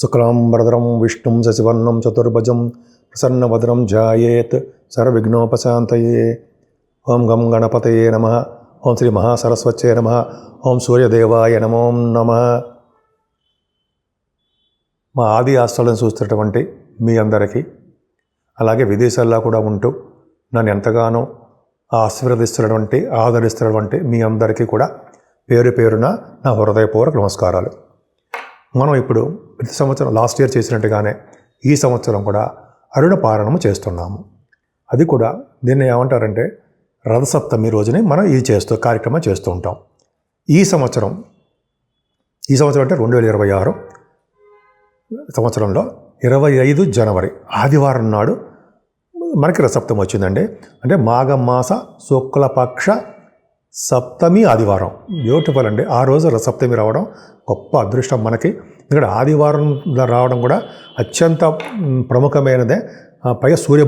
శుక్లాంబరధరం విష్ణుం శశివర్ణం చతుర్భుజం ప్రసన్నవదనం ధ్యాయేత్ సర్వవిఘ్నోపశాంతయే. ఓం గం గణపతయే నమ. ఓం శ్రీ మహాసరస్వత్యే నమ. ఓం సూర్యదేవాయ నమో నమ. మా ఆది ఆస్తులను చూస్తున్నటువంటి మీ అందరికీ అలాగే విదేశాల్లో కూడా ఉంటూ నన్ను ఎంతగానో ఆశీర్వదిస్తున్నటువంటి ఆదరిస్తున్నటువంటి మీ అందరికీ కూడా పేరు పేరున నా హృదయపూర్వక నమస్కారాలు. మనం ఇప్పుడు ప్రతి సంవత్సరం లాస్ట్ ఇయర్ చేసినట్టుగానే ఈ సంవత్సరం కూడా అరుణ పారణము చేస్తున్నాము. అది కూడా దీన్ని ఏమంటారంటే రథసప్తమి రోజునే మనం ఇది చేస్తూ కార్యక్రమం చేస్తూ ఉంటాం. ఈ సంవత్సరం ఈ సంవత్సరం అంటే రెండు వేల ఇరవై ఆరు సంవత్సరంలో ఇరవై ఐదు జనవరి ఆదివారం నాడు మనకి రసప్తమి వచ్చిందండి. అంటే మాఘమాస శుక్లపక్ష సప్తమి ఆదివారం. బ్యూటిఫుల్ అండి. ఆ రోజు సప్తమి రావడం గొప్ప అదృష్టం మనకి. ఎందుకంటే ఆదివారం రావడం కూడా అత్యంత ప్రముఖమైనదే. ఆ, పైగా సూర్య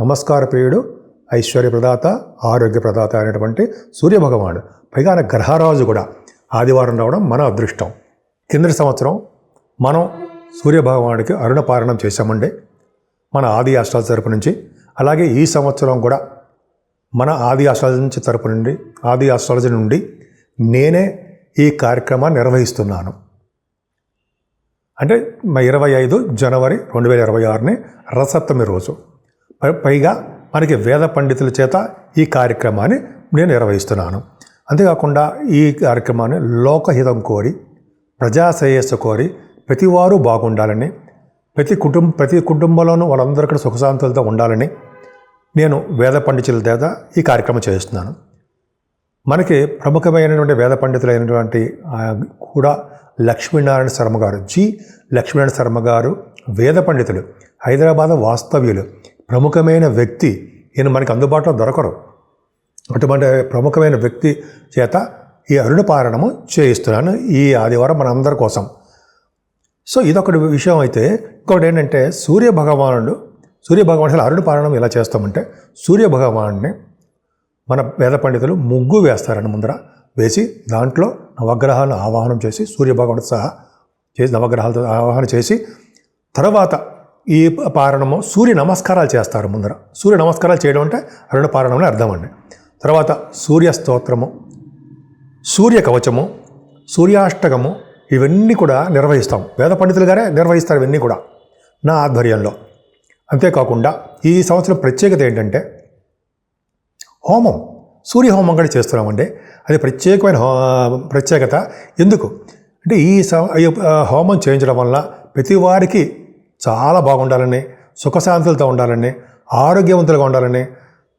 నమస్కార ప్రియుడు ఐశ్వర్య ప్రదాత ఆరోగ్య ప్రదాత అనేటువంటి సూర్యభగవానుడు. పైగా ఆయన గ్రహరాజు కూడా ఆదివారం రావడం మన అదృష్టం. కిందటి సంవత్సరం మనం సూర్య భగవానుడికి అరుణ పారణం చేశామండి. మన ఆది అష్టాల తరపు నుంచి. అలాగే ఈ సంవత్సరం కూడా మన ఆది ఆస్ట్రాలజీ నుంచి తరపు నుండి ఆది ఆస్ట్రాలజీ నుండి నేనే ఈ కార్యక్రమాన్ని నిర్వహిస్తున్నాను. అంటే ఇరవై ఐదు జనవరి రెండు వేల ఇరవై ఆరుని రసప్తమి రోజు. పై- పైగా మనకి వేద పండితుల చేత ఈ కార్యక్రమాన్ని నేను నిర్వహిస్తున్నాను. అంతేకాకుండా ఈ కార్యక్రమాన్ని లోకహితం కోరి ప్రజాశ్రేయస్సు కోరి ప్రతివారు బాగుండాలని ప్రతి కుటుంబ ప్రతి కుటుంబంలోనూ వాళ్ళందరూ ఇక్కడ సుఖశాంతులతో ఉండాలని నేను వేద పండితుల దేద ఈ కార్యక్రమం చేస్తున్నాను. మనకి ప్రముఖమైనటువంటి వేద పండితులైనటువంటి కూడా లక్ష్మీనారాయణ శర్మ గారు జి. లక్ష్మీనారాయణ శర్మ గారు వేద పండితులు హైదరాబాద్ వాస్తవ్యులు ప్రముఖమైన వ్యక్తి ఈయన మనకి అందుబాటులో దొరకరు. అటువంటి ప్రముఖమైన వ్యక్తి చేత ఈ అరుణ పారణము చేయిస్తున్నాను ఈ ఆదివారం మనందరి కోసం. సో ఇదొకటి విషయం అయితే ఇంకొకటి ఏంటంటే సూర్య భగవానుడు సూర్య భగవానుడు అరుణ పారణం ఎలా చేస్తామంటే సూర్య భగవాన్ని మన వేద పండితులు ముగ్గు వేస్తారని ముందర వేసి దాంట్లో నవగ్రహాలను ఆవాహనం చేసి సూర్యభగవానుడు సహా చేసి నవగ్రహాలతో ఆవాహన చేసి తర్వాత ఈ పారణము సూర్య నమస్కారాలు చేస్తారు ముందర. సూర్య నమస్కారాలు చేయడం అంటే అరుణ పారణం అని అర్థం అండి. తర్వాత సూర్య స్తోత్రము సూర్య కవచము సూర్యాష్టకము ఇవన్నీ కూడా నిర్వహిస్తాం. వేద పండితులు గారే నిర్వహిస్తారు ఇవన్నీ కూడా నా ఆధ్వర్యంలో. అంతేకాకుండా ఈ సంవత్సరం ప్రత్యేకత ఏంటంటే హోమం సూర్య హోమం కూడా చేస్తున్నామండి. అది ప్రత్యేకమైన హో ప్రత్యేకత. ఎందుకు? అంటే ఈ హోమం చేయించడం వల్ల ప్రతి వారికి చాలా బాగుండాలని సుఖశాంతులతో ఉండాలని ఆరోగ్యవంతులుగా ఉండాలని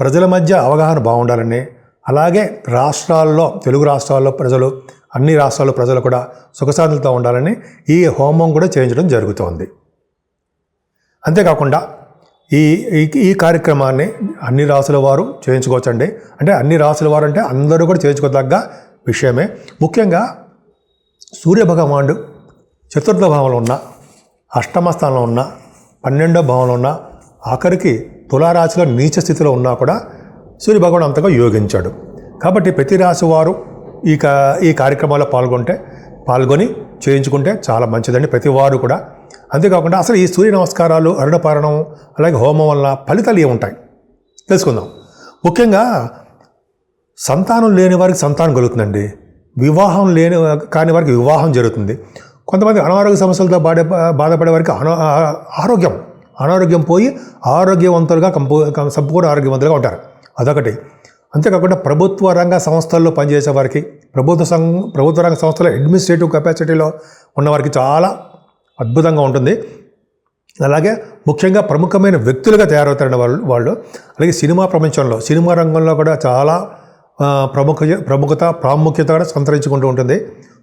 ప్రజల మధ్య అవగాహన బాగుండాలని అలాగే రాష్ట్రాల్లో తెలుగు రాష్ట్రాల్లో ప్రజలు అన్ని రాష్ట్రాల్లో ప్రజలు కూడా సుఖశాంతులతో ఉండాలని ఈ హోమం కూడా చేయించడం జరుగుతోంది. అంతేకాకుండా ఈ ఈ కార్యక్రమాన్ని అన్ని రాసుల వారు చేయించుకోవచ్చండి. అంటే అన్ని రాసుల వారు అంటే అందరూ కూడా చేయించుకోదగ్గ విషయమే. ముఖ్యంగా సూర్యభగవానుడు చతుర్థ భావంలో ఉన్న అష్టమ స్థానంలో ఉన్న పన్నెండో భావంలో ఉన్న ఆఖరికి తులారాశిలో నీచ స్థితిలో ఉన్నా కూడా సూర్య అంతగా యోగించాడు. కాబట్టి ప్రతి రాశి వారు ఈ కా ఈ కార్యక్రమాల్లో పాల్గొంటే పాల్గొని చేయించుకుంటే చాలా మంచిదండి. ప్రతి వారు కూడా అంతేకాకుండా అసలు ఈ సూర్య నమస్కారాలు అరుణపారణం అలాగే హోమం వల్ల ఫలితాలు ఏముంటాయి? తెలుసుకుందాం. ముఖ్యంగా సంతానం లేని వారికి సంతానం కలుగుతుందండి. వివాహం లేని కాని వారికి వివాహం జరుగుతుంది. కొంతమంది అనారోగ్య సమస్యలతో బాడే బాధపడే వారికి అనా ఆరోగ్యం అనారోగ్యం పోయి ఆరోగ్యవంతులుగా కంపూ సంపూర్ణ ఆరోగ్యవంతులుగా ఉంటారు. అదొకటి. అంతేకాకుండా ప్రభుత్వ రంగ సంస్థల్లో పనిచేసే వారికి ప్రభుత్వ సం ప్రభుత్వ రంగ సంస్థల అడ్మినిస్ట్రేటివ్ కెపాసిటీలో ఉన్నవారికి చాలా అద్భుతంగా ఉంటుంది. అలాగే ముఖ్యంగా ప్రముఖమైన వ్యక్తులుగా తయారవుతారండి వాళ్ళు వాళ్ళు. అలాగే సినిమా ప్రపంచంలో సినిమా రంగంలో కూడా చాలా ప్రముఖ ప్రముఖత ప్రాముఖ్యత కూడా సంతరించుకుంటూ ఉంటుంది.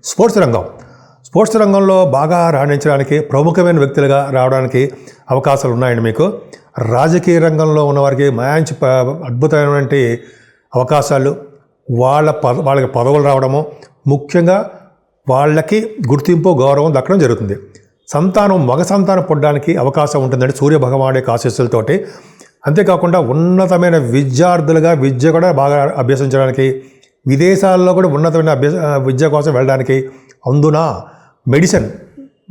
స్పోర్ట్స్ రంగం. స్పోర్ట్స్ రంగంలో బాగా రాణించడానికి ప్రముఖమైన వ్యక్తులుగా రావడానికి అవకాశాలు ఉన్నాయండి మీకు. రాజకీయ రంగంలో ఉన్నవారికి మంచి అద్భుతమైనటువంటి అవకాశాలు. వాళ్ళ పద వాళ్ళకి పదవులు రావడము. ముఖ్యంగా వాళ్ళకి గుర్తింపు గౌరవం దక్కడం జరుగుతుంది. సంతానం మగ సంతానం పుట్టడానికి అవకాశం ఉంటుందండి సూర్య యొక్క ఆశీస్సులతోటి. అంతేకాకుండా ఉన్నతమైన విద్యార్థులుగా విద్య కూడా బాగా అభ్యసించడానికి విదేశాల్లో కూడా ఉన్నతమైన అభ్యస విద్య కోసం వెళ్ళడానికి. అందున మెడిసిన్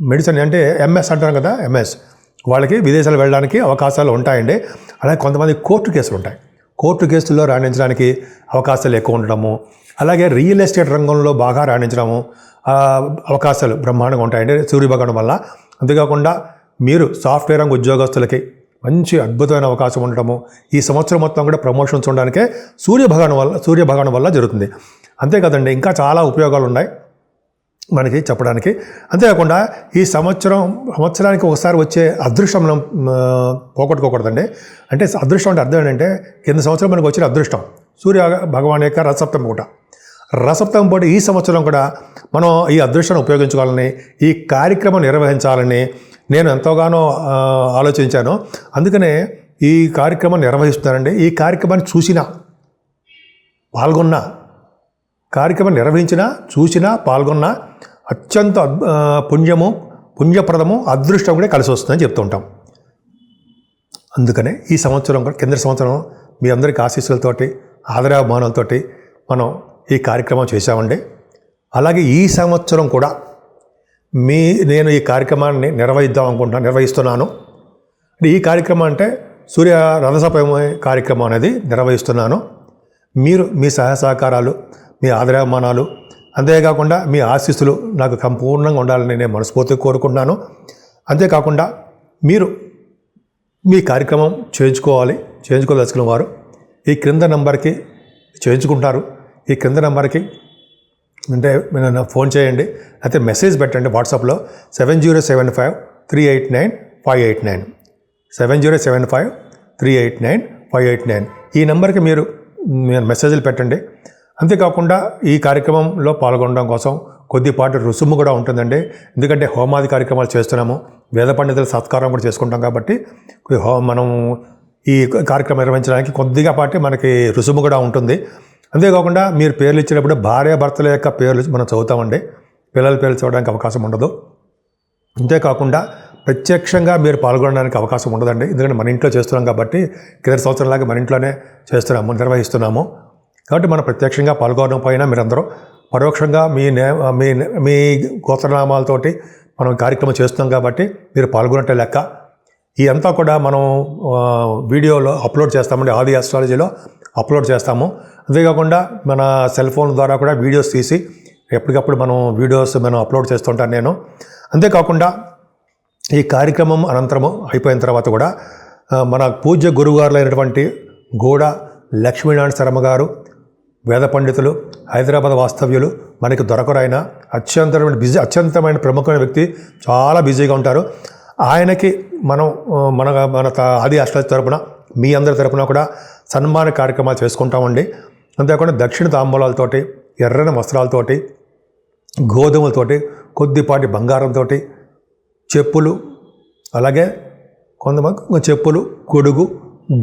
మెడిసిన్ అంటే ఎంఎస్ అంటారు కదా ఎంఎస్. వాళ్ళకి విదేశాలు వెళ్ళడానికి అవకాశాలు ఉంటాయండి. అలాగే కొంతమంది కోర్టు కేసులు ఉంటాయి. కోర్టు కేసుల్లో రాణించడానికి అవకాశాలు ఎక్కువ ఉండడము. అలాగే రియల్ ఎస్టేట్ రంగంలో బాగా రాణించడము. అవకాశాలు బ్రహ్మాండంగా ఉంటాయండి సూర్యభగవాన్ వల్ల. అంతేకాకుండా మీరు సాఫ్ట్వేర్ రంగ ఉద్యోగస్తులకి మంచి అద్భుతమైన అవకాశం ఉండటము ఈ సంవత్సరం మొత్తం కూడా ప్రమోషన్స్ ఉండడానికే సూర్యభగవాన్ వల్ల సూర్యభగవాన్ వల్ల జరుగుతుంది. అంతేకాదండి ఇంకా చాలా ఉపయోగాలు ఉన్నాయి మనకి చెప్పడానికి. అంతేకాకుండా ఈ సంవత్సరం సంవత్సరానికి ఒకసారి వచ్చే అదృష్టం మనం పోగొట్టుకోకూడదండి. అంటే అదృష్టం అంటే అర్థం ఏంటంటే కింద సంవత్సరం మనకు వచ్చిన అదృష్టం. సూర్య భగవాన్ యొక్క రథసప్తమి కూడా రసప్తం పాటు ఈ సంవత్సరం కూడా మనం ఈ అదృష్టాన్ని ఉపయోగించుకోవాలని ఈ కార్యక్రమం నిర్వహించాలని నేను ఎంతోగానో ఆలోచించాను. అందుకనే ఈ కార్యక్రమం నిర్వహిస్తున్నానండి ఈ కార్యక్రమాన్ని చూసినా పాల్గొన్నా కార్యక్రమం నిర్వహించిన చూసినా పాల్గొన్న అత్యంత పుణ్యము పుణ్యప్రదము అదృష్టం కూడా కలిసి వస్తుందని చెప్తూ ఉంటాం. అందుకనే ఈ సంవత్సరం కూడా కింద సంవత్సరం మీ అందరికి ఆశీస్సులతోటి ఆదరాభిమానాలతోటి మనం ఈ కార్యక్రమం చేశామండి. అలాగే ఈ సంవత్సరం కూడా మీ నేను ఈ కార్యక్రమాన్ని నిర్వహిద్దాం అనుకుంటున్నాను నిర్వహిస్తున్నాను. ఈ కార్యక్రమం అంటే సూర్య రథసప్తమి కార్యక్రమం అనేది నిర్వహిస్తున్నాను. మీరు మీ సహాయ సహకారాలు మీ ఆదరాభిమానాలు అంతేకాకుండా మీ ఆశీస్సులు నాకు సంపూర్ణంగా ఉండాలని నేను మనస్ఫూర్తిగా కోరుకుంటున్నాను. అంతేకాకుండా మీరు మీ కార్యక్రమం చేయించుకోవాలి చేయించుకోదలుచుకున్న వారు ఈ క్రింద నంబర్కి చేయించుకుంటారు. ఈ కింద నెంబర్కి అంటే మీరు ఫోన్ చేయండి అయితే మెసేజ్ పెట్టండి వాట్సాప్లో seven zero seven five three eight nine five eight nine seven zero seven five three eight nine five eight nine ఈ నెంబర్కి మీరు మెసేజ్లు పెట్టండి. అంతేకాకుండా ఈ కార్యక్రమంలో పాల్గొనడం కోసం కొద్దిపాటి రుసుము కూడా ఉంటుందండి. ఎందుకంటే హోమాది కార్యక్రమాలు చేస్తున్నాము వేద పండితుల సత్కారం కూడా చేసుకుంటాం కాబట్టి హో మనం ఈ కార్యక్రమం నిర్వహించడానికి కొద్దిగా పాటు మనకి రుసుము కూడా ఉంటుంది. అంతేకాకుండా మీరు పేర్లు ఇచ్చినప్పుడు భార్య భర్తల యొక్క పేర్లు మనం చదువుతామండి. పిల్లల పేర్లు చదవడానికి అవకాశం ఉండదు. అంతేకాకుండా ప్రత్యక్షంగా మీరు పాల్గొనడానికి అవకాశం ఉండదండి. ఎందుకంటే మన ఇంట్లో చేస్తున్నాం కాబట్టి క్రితం సంవత్సరంలాగా మన ఇంట్లోనే చేస్తున్నాము నిర్వహిస్తున్నాము. కాబట్టి మనం ప్రత్యక్షంగా పాల్గొనకపోయినా మీరందరూ పరోక్షంగా మీ నే మీ మీ గోత్రనామాలతోటి మనం కార్యక్రమం చేస్తున్నాం కాబట్టి మీరు పాల్గొనట లెక్క. ఈ అంతా కూడా మనం వీడియోలో అప్లోడ్ చేస్తామండి. ఆది ఆస్ట్రాలజీలో అప్లోడ్ చేస్తాము. అంతేకాకుండా మన సెల్ ఫోన్ ద్వారా కూడా వీడియోస్ తీసి ఎప్పటికప్పుడు మనం వీడియోస్ మనం అప్లోడ్ చేస్తుంటాను నేను. అంతేకాకుండా ఈ కార్యక్రమం అనంతరము అయిపోయిన తర్వాత కూడా మన పూజ్య గురువుగారులైనటువంటి గోడ లక్ష్మీనారాయణ శర్మ గారు వేద పండితులు హైదరాబాద్ వాస్తవ్యులు మనకి దొరకరైన అత్యంతమైన బిజీ అత్యంతమైన ప్రముఖమైన వ్యక్తి చాలా బిజీగా ఉంటారు. ఆయనకి మనం మన మన త- ఆది అష్ట తరపున మీ అందరి తరపున కూడా సన్మాన కార్యక్రమాలు చేసుకుంటామండి. అంతేకాకుండా దక్షిణ తాంబూలాలతోటి ఎర్రని వస్త్రాలతోటి గోధుమలతోటి కొద్దిపాటి బంగారంతో చెప్పులు అలాగే కొంతమంది చెప్పులు గొడుగు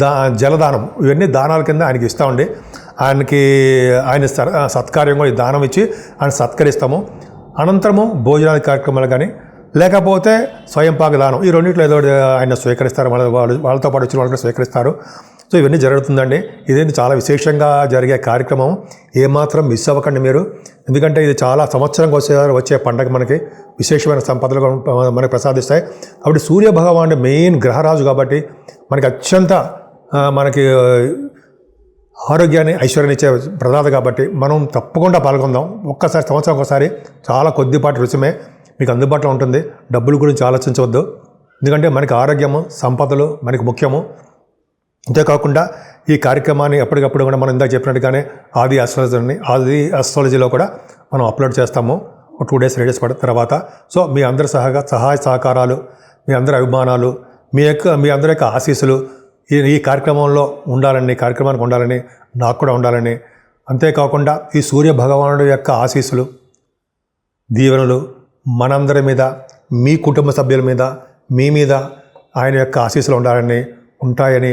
దా జలదానం ఇవన్నీ దానాల కింద ఆయనకి ఇస్తామండి ఆయనకి ఆయన సత్కార్యం కూడా దానం ఇచ్చి ఆయన సత్కరిస్తాము. అనంతరము భోజనాది కార్యక్రమాలు కానీ లేకపోతే స్వయంపాక దానం ఈ రెండింటిలో ఏదో ఆయన స్వీకరిస్తారు వాళ్ళ వాళ్ళు వాళ్ళతో పాటు వచ్చిన వాళ్ళు స్వీకరిస్తారు. సో ఇవన్నీ జరుగుతుందండి. ఇదేంటి చాలా విశేషంగా జరిగే కార్యక్రమం. ఏమాత్రం మిస్ అవ్వకండి మీరు. ఎందుకంటే ఇది చాలా సంవత్సరం వచ్చే వచ్చే పండగ మనకి. విశేషమైన సంపదలు మనకు మనకి ప్రసాదిస్తాయి. కాబట్టి సూర్య భగవానుడు మెయిన్ గ్రహరాజు కాబట్టి మనకి అత్యంత మనకి ఆరోగ్యాన్ని ఐశ్వర్యాన్ని ఇచ్చే ప్రదాత కాబట్టి మనం తప్పకుండా పాల్గొందాం. ఒక్కసారి సంవత్సరం ఒకసారి చాలా కొద్దిపాటి రుచిమే మీకు అందుబాటులో ఉంటుంది. డబ్బుల గురించి ఆలోచించవద్దు. ఎందుకంటే మనకి ఆరోగ్యము సంపదలు మనకి ముఖ్యము. అంతేకాకుండా ఈ కార్యక్రమాన్ని ఎప్పటికప్పుడు కూడా మనం ఇందాక చెప్పినట్టుగానే ఆది అస్ట్రాలజీని ఆది అస్ట్రాలజీలో కూడా మనం అప్లోడ్ చేస్తాము. ఒక టూ డేస్ త్రీ డేస్ పడిన తర్వాత. సో మీ అందరి సహగా సహాయ సహకారాలు మీ అందరి అభిమానాలు మీ యొక్క మీ అందరి యొక్క ఆశీస్సులు ఈ ఈ కార్యక్రమంలో ఉండాలని కార్యక్రమానికి ఉండాలని నాకు కూడా ఉండాలని. అంతేకాకుండా ఈ సూర్య భగవానుడు యొక్క ఆశీస్సులు దీవెనలు మనందరి మీద మీ కుటుంబ సభ్యుల మీద మీ మీద ఆయన యొక్క ఆశీస్సులు ఉండాలని ఉంటాయని